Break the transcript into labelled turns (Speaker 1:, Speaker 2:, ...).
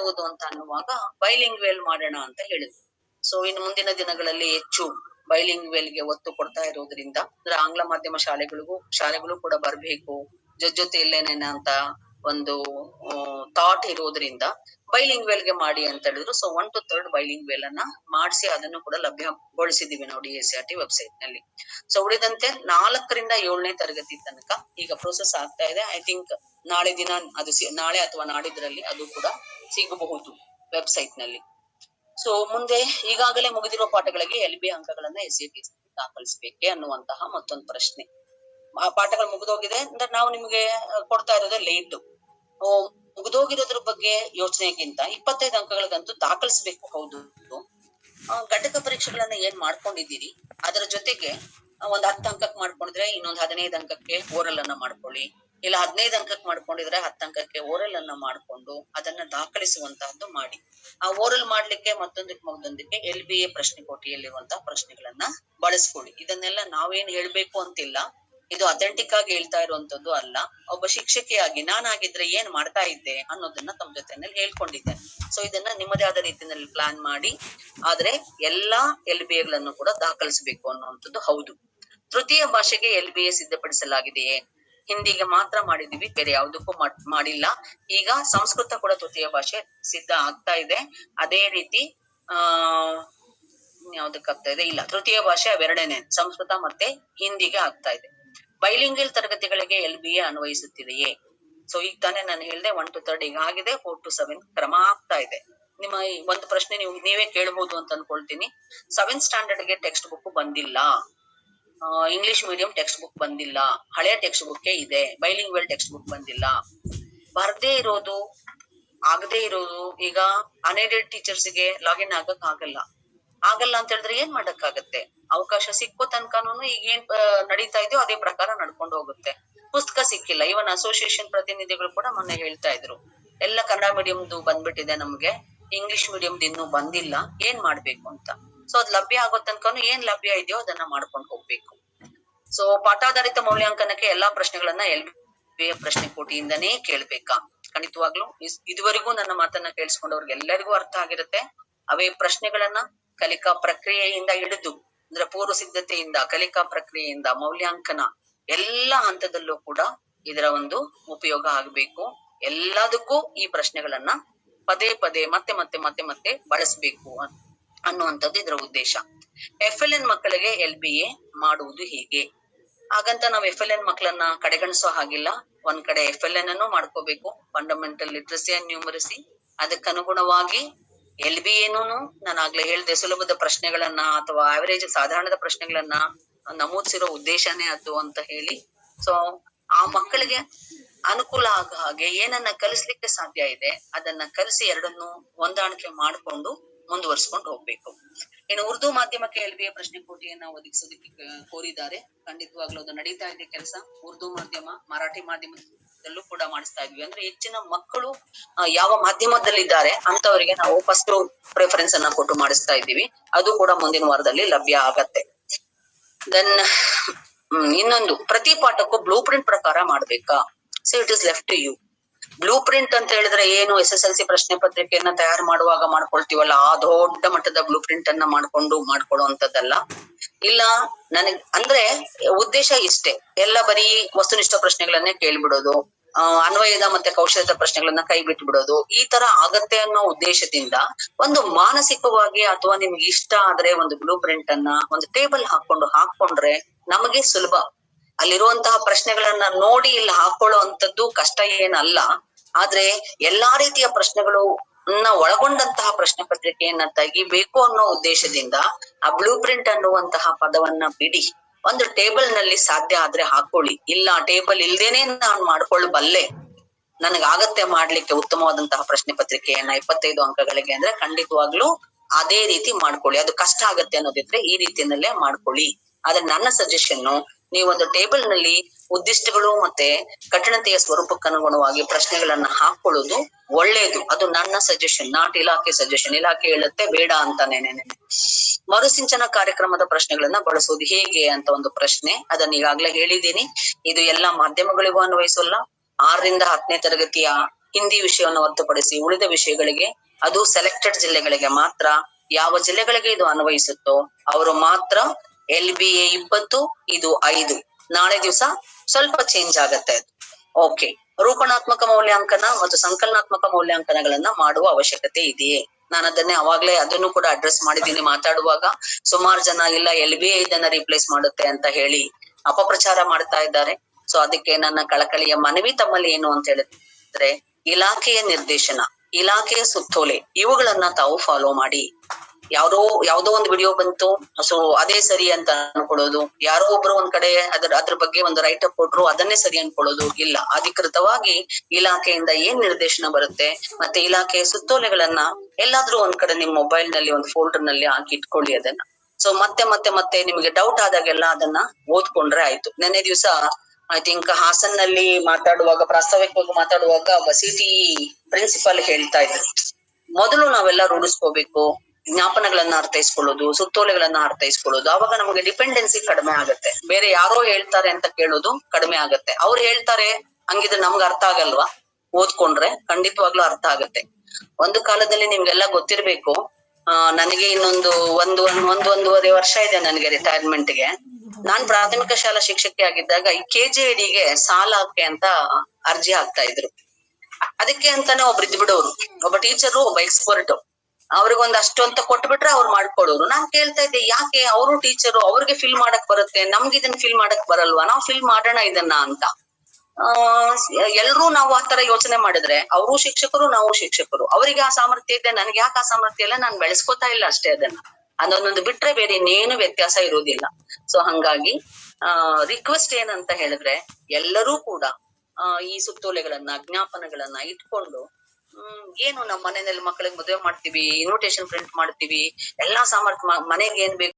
Speaker 1: ಮಾಡುವುದು ಅಂತ ಅನ್ನುವಾಗ ಬೈಲಿಂಗ್ವೇಲ್ ಮಾಡೋಣ ಅಂತ ಹೇಳಿದ್ರು. ಸೊ ಇನ್ನು ಮುಂದಿನ ದಿನಗಳಲ್ಲಿ ಹೆಚ್ಚು ಬೈಲಿಂಗ್ವೇಲ್ಗೆ ಒತ್ತು ಕೊಡ್ತಾ ಇರೋದ್ರಿಂದ ಅಂದ್ರೆ ಆಂಗ್ಲ ಮಾಧ್ಯಮ ಶಾಲೆಗಳಿಗೂ, ಶಾಲೆಗಳು ಕೂಡ ಬರ್ಬೇಕು. ಜೊತೆ ಜೊತೆಯಲ್ಲೇನೇನ ಅಂತ ಒಂದು ಥಾಟ್ ಇರೋದ್ರಿಂದ ಬೈಲಿಂಗ್ವೇಲ್ಗೆ ಮಾಡಿ ಅಂತ ಹೇಳಿದ್ರು. So one to third bilingual ಅನ್ನ ಮಾಡಿಸಿ ಅದನ್ನು ಕೂಡ ಲಭ್ಯಗೊಳಿಸಿದೀವಿ ನೋಡಿ ಎಸ್ ಆರ್ ಟಿ ವೆಬ್ಸೈಟ್ನಲ್ಲಿ. ಸೊ ಉಳಿದಂತೆ ನಾಲ್ಕರಿಂದ ಏಳನೇ ತರಗತಿ ತನಕ ಈಗ ಪ್ರೋಸೆಸ್ ಆಗ್ತಾ ಇದೆ. ಐ ಥಿಂಕ್ ನಾಳೆ ದಿನ ಅದು ನಾಳೆ ಅಥವಾ ನಾಡಿದ್ರಲ್ಲಿ ಅದು ಕೂಡ ಸಿಗಬಹುದು ವೆಬ್ಸೈಟ್ನಲ್ಲಿ. ಸೊ ಮುಂದೆ ಈಗಾಗಲೇ ಮುಗಿದಿರುವ ಪಾಠಗಳಿಗೆ ಎಲ್ ಬಿ ಅಂಕಗಳನ್ನ ಎಸ್ ಎ ಟಿ ದಾಖಲಿಸಬೇಕೆ ಅನ್ನುವಂತಹ ಮತ್ತೊಂದು ಪ್ರಶ್ನೆ. ಆ ಪಾಠಗಳು ಮುಗಿದೋಗಿದೆ. ಅಂದ್ರೆ ನಾವು ನಿಮಗೆ ಕೊಡ್ತಾ ಇರೋದೇ ಲೇಟ್ ಮುಗಿದೋಗಿರೋದ್ರ ಬಗ್ಗೆ ಯೋಚನೆಗಿಂತ ಇಪ್ಪತ್ತೈದು ಅಂಕಗಳಿಗಂತೂ ದಾಖಲಿಸ್ಬೇಕು, ಹೌದು. ಘಟಕ ಪರೀಕ್ಷೆಗಳನ್ನ ಏನ್ ಮಾಡ್ಕೊಂಡಿದ್ದೀರಿ? ಅದರ ಜೊತೆಗೆ ಒಂದ್ ಹತ್ತು ಅಂಕಕ್ಕೆ ಮಾಡ್ಕೊಂಡಿದ್ರೆ ಇನ್ನೊಂದ್ ಹದಿನೈದು ಅಂಕಕ್ಕೆ ಓರಲ್ ಅನ್ನ ಮಾಡ್ಕೊಳ್ಳಿ. ಇಲ್ಲ, ಹದಿನೈದು ಅಂಕಕ್ಕೆ ಮಾಡ್ಕೊಂಡಿದ್ರೆ ಹತ್ತು ಅಂಕಕ್ಕೆ ಓರಲ್ ಅನ್ನ ಮಾಡ್ಕೊಂಡು ಅದನ್ನ ದಾಖಲಿಸುವಂತಹದ್ದು ಮಾಡಿ. ಆ ಓರಲ್ ಮಾಡ್ಲಿಕ್ಕೆ ಮತ್ತೊಂದಕ್ಕೆ ಮತ್ತೊಂದಕ್ಕೆ ಎಲ್ ಬಿ ಎ ಪ್ರಶ್ನೆ ಕೋಟಿಯಲ್ಲಿರುವಂತಹ ಪ್ರಶ್ನೆಗಳನ್ನ ಬಳಸ್ಕೊಳ್ಳಿ. ಇದನ್ನೆಲ್ಲ ನಾವೇನ್ ಹೇಳ್ಬೇಕು ಅಂತಿಲ್ಲ. ಇದು ಅಥೆಂಟಿಕ್ ಆಗಿ ಹೇಳ್ತಾ ಇರುವಂತದ್ದು ಅಲ್ಲ. ಒಬ್ಬ ಶಿಕ್ಷಕಿಯಾಗಿ ನಾನಾಗಿದ್ರೆ ಏನ್ ಮಾಡ್ತಾ ಇದ್ದೆ ಅನ್ನೋದನ್ನ ತಮ್ಮ ಜೊತೆನಲ್ಲಿ ಹೇಳ್ಕೊಂಡಿದ್ದೆ. ಸೊ ಇದನ್ನ ನಿಮ್ಮದೇ ಆದ ರೀತಿಯಲ್ಲಿ ಪ್ಲಾನ್ ಮಾಡಿ, ಆದ್ರೆ ಎಲ್ಲಾ ಎಲ್ ಬಿ ಎಗಳನ್ನು ಕೂಡ ದಾಖಲಿಸಬೇಕು ಅನ್ನುವಂಥದ್ದು ಹೌದು. ತೃತೀಯ ಭಾಷೆಗೆ ಎಲ್ ಬಿ ಎ ಸಿದ್ಧಪಡಿಸಲಾಗಿದೆಯೇ? ಹಿಂದಿಗೆ ಮಾತ್ರ ಮಾಡಿದೀವಿ, ಬೇರೆ ಯಾವುದಕ್ಕೂ ಮಾಡ್- ಮಾಡಿಲ್ಲ. ಈಗ ಸಂಸ್ಕೃತ ಕೂಡ ತೃತೀಯ ಭಾಷೆ ಸಿದ್ಧ ಆಗ್ತಾ ಇದೆ. ಅದೇ ರೀತಿ, ಆ ಯಾವ್ದಕ್ಕಾಗ್ತಾ ಇದೆ? ಇಲ್ಲ, ತೃತೀಯ ಭಾಷೆ ಅವೆರಡನೇ ಸಂಸ್ಕೃತ ಮತ್ತೆ ಹಿಂದಿಗೆ ಆಗ್ತಾ ಇದೆ. ಬೈಲಿಂಗಲ್ ತರಗತಿಗಳಿಗೆ ಎಲ್ ಬಿ ಎ ಅನ್ವಯಿಸುತ್ತಿದೆಯೇ? ಸೊ ಈಗ ತಾನೇ ನಾನು ಹೇಳ್ದೆ ಒನ್ ಟು ತರ್ಡ್ ಈಗ ಆಗಿದೆ ಫೋರ್ ಟು ಸೆವೆನ್ ಕ್ರಮ ಆಗ್ತಾ ಇದೆ. ನಿಮ್ಮ ಒಂದು ಪ್ರಶ್ನೆ ನೀವು, ನೀವೇ ಕೇಳಬಹುದು ಅಂತ ಅನ್ಕೊಳ್ತೀನಿ. ಸೆವೆನ್ ಸ್ಟ್ಯಾಂಡರ್ಡ್ಗೆ ಟೆಕ್ಸ್ಟ್ ಬುಕ್ ಬಂದಿಲ್ಲ. ಇಂಗ್ಲಿಷ್ ಮೀಡಿಯಂ ಟೆಕ್ಸ್ಟ್ ಬುಕ್ ಬಂದಿಲ್ಲ. ಹಳೆಯ ಟೆಕ್ಸ್ಟ್ ಬುಕ್ ಇದೆ. ಬೈಲಿಂಗ್ ವೆಲ್ ಟೆಕ್ಸ್ಟ್ ಬುಕ್ ಬಂದಿಲ್ಲ. ಬರ್ದೇ ಇರೋದು, ಆಗದೆ ಇರೋದು ಈಗ ಅನ್ಎಡೆಡ್ ಟೀಚರ್ಸ್ಗೆ ಲಾಗಿನ್ ಆಗಕ್ ಆಗಲ್ಲ ಆಗಲ್ಲ ಅಂತ ಹೇಳಿದ್ರೆ ಏನ್ ಮಾಡಕ್ಕಾಗತ್ತೆ? ಅವಕಾಶ ಸಿಕ್ಕೋ ತನಕನೂ ಈಗ ಏನ್ ನಡೀತಾ ಇದೆಯೋ ಅದೇ ಪ್ರಕಾರ ನಡ್ಕೊಂಡು ಹೋಗುತ್ತೆ. ಪುಸ್ತಕ ಸಿಕ್ಕಿಲ್ಲ. ಇವನ್ ಅಸೋಸಿಯೇಷನ್ ಪ್ರತಿನಿಧಿಗಳು ಕೂಡ ಮೊನ್ನೆ ಹೇಳ್ತಾ ಇದ್ರು. ಎಲ್ಲ ಕನ್ನಡ ಮೀಡಿಯಂದು ಬಂದ್ಬಿಟ್ಟಿದೆ ನಮ್ಗೆ. ಇಂಗ್ಲಿಷ್ ಮೀಡಿಯಂದು ಇನ್ನೂ ಬಂದಿಲ್ಲ. ಏನ್ ಮಾಡ್ಬೇಕು ಅಂತ? ಸೊ ಅದ್ ಲಭ್ಯ ಆಗೋ ತನಕನು ಏನ್ ಲಭ್ಯ ಇದೆಯೋ ಅದನ್ನ ಮಾಡ್ಕೊಂಡು ಹೋಗ್ಬೇಕು. ಸೊ ಪಾಠಾಧಾರಿತ ಮೌಲ್ಯಾಂಕನಕ್ಕೆ ಎಲ್ಲಾ ಪ್ರಶ್ನೆಗಳನ್ನ ಎಲ್ ಪ್ರಶ್ನೆ ಕೋಟಿಯಿಂದನೇ ಕೇಳ್ಬೇಕಾ? ಖಂಡಿತವಾಗ್ಲು ಇದುವರೆಗೂ ನನ್ನ ಮಾತನ್ನ ಕೇಳಿಸ್ಕೊಂಡವ್ರಿಗೆ ಎಲ್ಲರಿಗೂ ಅರ್ಥ ಆಗಿರುತ್ತೆ. ಅವೇ ಪ್ರಶ್ನೆಗಳನ್ನ ಕಲಿಕಾ ಪ್ರಕ್ರಿಯೆಯಿಂದ ಹಿಡಿದು, ಅಂದ್ರೆ ಪೂರ್ವ ಸಿದ್ಧತೆಯಿಂದ, ಕಲಿಕಾ ಪ್ರಕ್ರಿಯೆಯಿಂದ, ಮೌಲ್ಯಾಂಕನ ಎಲ್ಲಾ ಹಂತದಲ್ಲೂ ಕೂಡ ಇದರ ಒಂದು ಉಪಯೋಗ ಆಗ್ಬೇಕು. ಎಲ್ಲದಕ್ಕೂ ಈ ಪ್ರಶ್ನೆಗಳನ್ನ ಪದೇ ಪದೇ ಮತ್ತೆ ಮತ್ತೆ ಮತ್ತೆ ಮತ್ತೆ ಬಳಸಬೇಕು ಅನ್ನುವಂಥದ್ದು ಇದರ ಉದ್ದೇಶ. ಎಫ್ ಎಲ್ ಎನ್ ಮಕ್ಕಳಿಗೆ ಎಲ್ ಬಿ ಎ ಮಾಡುವುದು ಹೇಗೆ? ಹಾಗಂತ ನಾವು ಎಫ್ ಎಲ್ ಎನ್ ಮಕ್ಕಳನ್ನ ಕಡೆಗಣಿಸೋ ಹಾಗಿಲ್ಲ. ಒಂದ್ ಕಡೆ ಎಫ್ ಎಲ್ ಎನ್ ಅನ್ನು ಮಾಡ್ಕೋಬೇಕು. ಫಂಡಮೆಂಟಲ್ ಲಿಟ್ರಸಿ ಅಂಡ್ ನ್ಯೂಮರಸಿ ಅದಕ್ಕನುಗುಣವಾಗಿ ಎಲ್ ಬಿ ಏನು ನಾನು? ಆಗ್ಲೇ ಹೇಳ್ದೆ, ಸುಲಭದ ಪ್ರಶ್ನೆಗಳನ್ನ ಅಥವಾ ಆವರೇಜ್ ಸಾಧಾರಣದ ಪ್ರಶ್ನೆಗಳನ್ನ ನಮೂದಿಸಿರೋ ಉದ್ದೇಶನೇ ಅದು ಅಂತ ಹೇಳಿ. ಸೊ ಆ ಮಕ್ಕಳಿಗೆ ಅನುಕೂಲ ಆಗ ಹಾಗೆ ಏನನ್ನ ಕಲಿಸ್ಲಿಕ್ಕೆ ಸಾಧ್ಯ ಇದೆ, ಅದನ್ನ ಕಲಿಸಿ ಎರಡನ್ನು ಹೊಂದಾಣಿಕೆ ಮಾಡಿಕೊಂಡು ಮುಂದುವರ್ಸ್ಕೊಂಡು ಹೋಗ್ಬೇಕು. ಇನ್ನು ಉರ್ದು ಮಾಧ್ಯಮಕ್ಕೆ ಎಲ್ ಬಿ ಎ ಪ್ರಶ್ನೆ ಕೋಟಿಯನ್ನ ಒದಗಿಸೋದಕ್ಕೆ ಕೋರಿದ್ದಾರೆ. ಖಂಡಿತವಾಗ್ಲೂ ಅದು ನಡೀತಾ ಇದೆ ಕೆಲಸ. ಉರ್ದು ಮಾಧ್ಯಮ, ಮರಾಠಿ ಮಾಧ್ಯಮದಲ್ಲೂ ಕೂಡ ಮಾಡಿಸ್ತಾ ಇದ್ವಿ. ಅಂದ್ರೆ ಹೆಚ್ಚಿನ ಮಕ್ಕಳು ಯಾವ ಯಾವ ಮಾಧ್ಯಮದಲ್ಲಿದ್ದಾರೆ ಅಂತವರಿಗೆ ನಾವು ಫಸ್ಟ್ ಪ್ರಿಫರೆನ್ಸ್ ಅನ್ನ ಕೊಟ್ಟು ಮಾಡಿಸ್ತಾ ಇದ್ದೀವಿ. ಅದು ಕೂಡ ಮುಂದಿನ ವಾರದಲ್ಲಿ ಲಭ್ಯ ಆಗತ್ತೆ. ದೆನ್ ಇನ್ನೊಂದು, ಪ್ರತಿ ಪಾಠಕ್ಕೂ ಬ್ಲೂ ಪ್ರಿಂಟ್ ಪ್ರಕಾರ ಮಾಡ್ಬೇಕಾ? So it is left to you blue print ಅಂತ ಹೇಳಿದ್ರೆ ಏನು ಎಸ್ ಎಸ್ ಎಲ್ ಸಿ ಪ್ರಶ್ನೆ ಪತ್ರಿಕೆಯನ್ನ ತಯಾರು ಮಾಡುವಾಗ ಮಾಡ್ಕೊಳ್ತೀವಲ್ಲ? ಆ ದೊಡ್ಡ ಮಟ್ಟದ ಬ್ಲೂ ಪ್ರಿಂಟ್ ಅನ್ನ ಮಾಡ್ಕೊಂಡು ಮಾಡ್ಕೊಡುವಂತದ್ದಲ್ಲ ಇಲ್ಲ, ನನಗ್ ಅಂದ್ರೆ ಉದ್ದೇಶ ಇಷ್ಟೇ. ಎಲ್ಲ ಬರೀ ವಸ್ತುನಿಷ್ಠ ಪ್ರಶ್ನೆಗಳನ್ನೇ ಕೇಳ್ಬಿಡೋದು. ಅನ್ವಯದ ಮತ್ತೆ ಕೌಶಲ್ಯದ ಪ್ರಶ್ನೆಗಳನ್ನ ಕೈ ಬಿಟ್ಟು ಬಿಡೋದು ಈ ತರ ಆಗತ್ತೆ ಅನ್ನೋ ಉದ್ದೇಶದಿಂದ ಒಂದು ಮಾನಸಿಕವಾಗಿ ಅಥವಾ ನಿಮ್ಗೆ ಇಷ್ಟ ಆದ್ರೆ ಒಂದು ಬ್ಲೂ ಪ್ರಿಂಟ್ ಅನ್ನ ಒಂದು ಟೇಬಲ್ ಹಾಕೊಂಡು ಹಾಕೊಂಡ್ರೆ ನಮಗೆ ಸುಲಭ. ಅಲ್ಲಿರುವಂತಹ ಪ್ರಶ್ನೆಗಳನ್ನ ನೋಡಿ ಇಲ್ಲಿ ಹಾಕೊಳ್ಳೋ ಅಂತದ್ದು ಕಷ್ಟ ಏನಲ್ಲ. ಆದ್ರೆ ಎಲ್ಲಾ ರೀತಿಯ ಪ್ರಶ್ನೆಗಳು ಒಳಗೊಂಡಂತಹ ಪ್ರಶ್ನೆ ಪತ್ರಿಕೆಯನ್ನ ತೆಗಿಬೇಕು ಅನ್ನೋ ಉದ್ದೇಶದಿಂದ ಆ ಬ್ಲೂ ಪ್ರಿಂಟ್ ಅನ್ನುವಂತಹ ಪದವನ್ನ ಬಿಡಿ. ಒಂದು ಟೇಬಲ್ನಲ್ಲಿ ಸಾಧ್ಯ ಆದ್ರೆ ಹಾಕೊಳ್ಳಿ. ಇಲ್ಲ ಟೇಬಲ್ ಇಲ್ದೇನೆ ನಾನು ಮಾಡ್ಕೊಳ್ಬಲ್ಲೆ. ನನಗಾಗತ್ತೆ ಮಾಡ್ಲಿಕ್ಕೆ ಉತ್ತಮವಾದಂತಹ ಪ್ರಶ್ನೆ ಪತ್ರಿಕೆಯನ್ನ ಇಪ್ಪತ್ತೈದು ಅಂಕಗಳಿಗೆ ಅಂದ್ರೆ ಖಂಡಿತವಾಗ್ಲೂ ಅದೇ ರೀತಿ ಮಾಡ್ಕೊಳ್ಳಿ. ಅದು ಕಷ್ಟ ಆಗತ್ತೆ ಅನ್ನೋದಿದ್ರೆ ಈ ರೀತಿಯಲ್ಲೇ ಮಾಡ್ಕೊಳ್ಳಿ. ಆದ್ರೆ ನನ್ನ ಸಜೆಷನ್ ನೀವೊಂದು ಟೇಬಲ್ನಲ್ಲಿ ಉದ್ದಿಷ್ಟಗಳು ಮತ್ತೆ ಕಠಿಣತೆಯ ಸ್ವರೂಪಕ್ಕನುಗುಣವಾಗಿ ಪ್ರಶ್ನೆಗಳನ್ನ ಹಾಕೊಳ್ಳೋದು ಒಳ್ಳೇದು. ಅದು ನನ್ನ ಸಜೆಷನ್ ನಾಟ್ ಇಲಾಖೆ ಸಜೆಷನ್ ಇಲಾಖೆ ಹೇಳುತ್ತೆ, ಬೇಡ ಅಂತಾನೇನೆ ಮರುಸಿಂಚನ ಕಾರ್ಯಕ್ರಮದ ಪ್ರಶ್ನೆಗಳನ್ನ ಬಳಸೋದು ಹೇಗೆ ಅಂತ ಒಂದು ಪ್ರಶ್ನೆ. ಅದನ್ನ ಈಗಾಗ್ಲೇ ಹೇಳಿದ್ದೀನಿ. ಇದು ಎಲ್ಲಾ ಮಾಧ್ಯಮಗಳಿಗೂ ಅನ್ವಯಿಸಲ್ಲ. ಆರರಿಂದ ಹತ್ತನೇ ತರಗತಿಯ ಹಿಂದಿ ವಿಷಯವನ್ನು ಹೊರತುಪಡಿಸಿ ಉಳಿದ ವಿಷಯಗಳಿಗೆ, ಅದು ಸೆಲೆಕ್ಟೆಡ್ ಜಿಲ್ಲೆಗಳಿಗೆ ಮಾತ್ರ, ಯಾವ ಜಿಲ್ಲೆಗಳಿಗೆ ಇದು ಅನ್ವಯಿಸುತ್ತೋ, ಅವರು ಮಾತ್ರ ಎಲ್ ಬಿ ಎ ಇಪ್ಪತ್ತು, ಇದು ಐದು. ನಾಳೆ ದಿವಸ ಸ್ವಲ್ಪ ಚೇಂಜ್ ಆಗತ್ತೆ ಅದು. ಓಕೆ ರೂಪಣಾತ್ಮಕ ಮೌಲ್ಯಾಂಕನ ಮತ್ತು ಸಂಕಲನಾತ್ಮಕ ಮೌಲ್ಯಾಂಕನಗಳನ್ನ ಮಾಡುವ ಅವಶ್ಯಕತೆ ಇದೆಯೇ? ನಾನು ಅದನ್ನೇ ಅವಾಗ್ಲೇ ಅದನ್ನು ಕೂಡ ಅಡ್ರೆಸ್ ಮಾಡಿದ್ದೀನಿ ಮಾತಾಡುವಾಗ. ಸುಮಾರು ಜನ, ಇಲ್ಲ, ಎಲ್ ಬಿ ಇದನ್ನ ರಿಪ್ಲೇಸ್ ಮಾಡುತ್ತೆ ಅಂತ ಹೇಳಿ ಅಪಪ್ರಚಾರ ಮಾಡ್ತಾ ಇದ್ದಾರೆ. ಸೊ ಅದಕ್ಕೆ ನನ್ನ ಕಳಕಳಿಯ ಮನವಿ ತಮ್ಮಲ್ಲಿ ಏನು ಅಂತ ಹೇಳಿದ್ರೆ, ಇಲಾಖೆಯ ನಿರ್ದೇಶನ, ಇಲಾಖೆಯ ಸುತ್ತೋಲೆ, ಇವುಗಳನ್ನ ತಾವು ಫಾಲೋ ಮಾಡಿ. ಯಾವ್ದೋ ಯಾವ್ದೋ ಒಂದು ವಿಡಿಯೋ ಬಂತು. ಸೊ ಅದೇ ಸರಿ ಅಂತ ಅನ್ಕೊಳ್ಳೋದು. ಯಾರೋ ಒಬ್ರು ಒಂದ್ ಕಡೆ ಅದ್ರ ಅದ್ರ ಬಗ್ಗೆ ಒಂದು ರೈಟ್ ಅಪ್ ಕೊಟ್ರು ಅದನ್ನೇ ಸರಿ ಅನ್ಕೊಳ್ಳೋದು. ಇಲ್ಲ. ಅಧಿಕೃತವಾಗಿ ಇಲಾಖೆಯಿಂದ ಏನ್ ನಿರ್ದೇಶನ ಬರುತ್ತೆ? ಮತ್ತೆ ಇಲಾಖೆಯ ಸುತ್ತೋಲೆಗಳನ್ನ ಎಲ್ಲಾದ್ರೂ ಒಂದ್ ಕಡೆ ನಿಮ್ ಮೊಬೈಲ್ನಲ್ಲಿ ಒಂದು ಫೋಲ್ಡರ್ನಲ್ಲಿ ಹಾಕಿ ಇಟ್ಕೊಳ್ಳಿ ಅದನ್ನ. ಸೊ ಮತ್ತೆ ಮತ್ತೆ ಮತ್ತೆ ನಿಮಗೆ ಡೌಟ್ ಆದಾಗೆಲ್ಲ ಅದನ್ನ ಓದ್ಕೊಂಡ್ರೆ ಆಯ್ತು. ನೆನ್ನೆ ದಿವಸ ಐ ಥಿಂಕ್ ಹಾಸನ್ನಲ್ಲಿ ಮಾತಾಡುವಾಗ ಪ್ರಾಸ್ತಾವಿಕವಾಗಿ ಮಾತಾಡುವಾಗ ಬಸಿಟಿ ಪ್ರಿನ್ಸಿಪಲ್ ಹೇಳ್ತಾ ಇದ್ರು. ಮೊದಲು ನಾವೆಲ್ಲ ರೂಢಿಸ್ಕೋಬೇಕು. ಜ್ಞಾಪನಗಳನ್ನ ಅರ್ಥೈಸ್ಕೊಳ್ಳೋದು, ಸುತ್ತೋಲೆಗಳನ್ನ ಅರ್ಥೈಸ್ಕೊಳ್ಳೋದು, ಅವಾಗ ನಮಗೆ ಡಿಪೆಂಡೆನ್ಸಿ ಕಡಿಮೆ ಆಗುತ್ತೆ. ಬೇರೆ ಯಾರೋ ಹೇಳ್ತಾರೆ ಅಂತ ಕೇಳೋದು ಕಡಿಮೆ ಆಗುತ್ತೆ. ಅವ್ರು ಹೇಳ್ತಾರೆ, ಹಂಗಿದ್ರೆ ನಮ್ಗೆ ಅರ್ಥ ಆಗಲ್ವಾ? ಓದ್ಕೊಂಡ್ರೆ ಖಂಡಿತವಾಗ್ಲೂ ಅರ್ಥ ಆಗುತ್ತೆ. ಒಂದು ಕಾಲದಲ್ಲಿ ನಿಮ್ಗೆಲ್ಲ ಗೊತ್ತಿರ್ಬೇಕು, ಆ, ನನಗೆ ಇನ್ನೊಂದು ಒಂದು, ಒಂದ್- ಒಂದು ಒಂದೂವರೆ ವರ್ಷ ಇದೆ ನನಗೆ ರಿಟೈರ್ಮೆಂಟ್ಗೆ. ನಾನ್ ಪ್ರಾಥಮಿಕ ಶಾಲಾ ಶಿಕ್ಷಕಿ ಆಗಿದ್ದಾಗ ಈ ಸಾಲ ಸಾಲಕ್ಕೆ ಅಂತ ಅರ್ಜಿ ಹಾಕ್ತಾ ಇದ್ರು. ಅದಕ್ಕೆ ಅಂತಾನೆ ಒಬ್ರು ಇದ್ ಬಿಡೋರು ಒಬ್ಬ ಟೀಚರು ಒಬ್ಬ ಎಕ್ಸ್ಪರ್ಟ್ ಅವ್ರಿಗೊಂದ್ ಅಷ್ಟು ಅಂತ ಕೊಟ್ಬಿಟ್ರೆ ಅವ್ರು ಮಾಡ್ಕೊಡೋರು. ನಾನ್ ಕೇಳ್ತಾ ಇದ್ದೆ, ಯಾಕೆ ಅವರು ಟೀಚರು ಅವ್ರಿಗೆ ಫಿಲ್ ಮಾಡಕ್ ಬರುತ್ತೆ? ನಮ್ಗೆ ಇದನ್ನ ಫಿಲ್ ಮಾಡಕ್ ಬರಲ್ವಾ? ನಾವ್ ಫಿಲ್ ಮಾಡೋಣ ಇದನ್ನ ಅಂತ. ಆ, ಎಲ್ರೂ ನಾವು ಆತರ ಯೋಚನೆ ಮಾಡಿದ್ರೆ, ಅವರು ಶಿಕ್ಷಕರು, ನಾವು ಶಿಕ್ಷಕರು. ಅವರಿಗೆ ಆ ಸಾಮರ್ಥ್ಯ ಇದೆ, ನನ್ಗೆ ಯಾಕೆ ಆ ಸಾಮರ್ಥ್ಯ ಇಲ್ಲ? ನಾನ್ ಬೆಳೆಸ್ಕೊತಾ ಇಲ್ಲ ಅಷ್ಟೇ ಅದನ್ನ. ಅದೊಂದೊಂದು ಬಿಟ್ರೆ ಬೇರೆ ಇನ್ನೇನು ವ್ಯತ್ಯಾಸ ಇರೋದಿಲ್ಲ. ಸೊ ಹಂಗಾಗಿ, ಆ ರಿಕ್ವೆಸ್ಟ್ ಏನಂತ ಹೇಳಿದ್ರೆ, ಎಲ್ಲರೂ ಕೂಡ ಈ ಸುತ್ತೋಲೆಗಳನ್ನ ಜ್ಞಾಪನಗಳನ್ನ ಇಟ್ಕೊಂಡು ಏನು ನಮ್ಮ ಮನೆಯಲ್ಲಿ ಮಕ್ಕಳಿಗೆ ಮದುವೆ ಮಾಡ್ತೀವಿ ಇನ್ವಿಟೇಷನ್ ಪ್ರಿಂಟ್ ಮಾಡ್ತೀವಿ ಎಲ್ಲಾ ಸಾಮರ್ಥ್ಯ ಮನೆಗೆ ಏನ್ ಬೇಕು?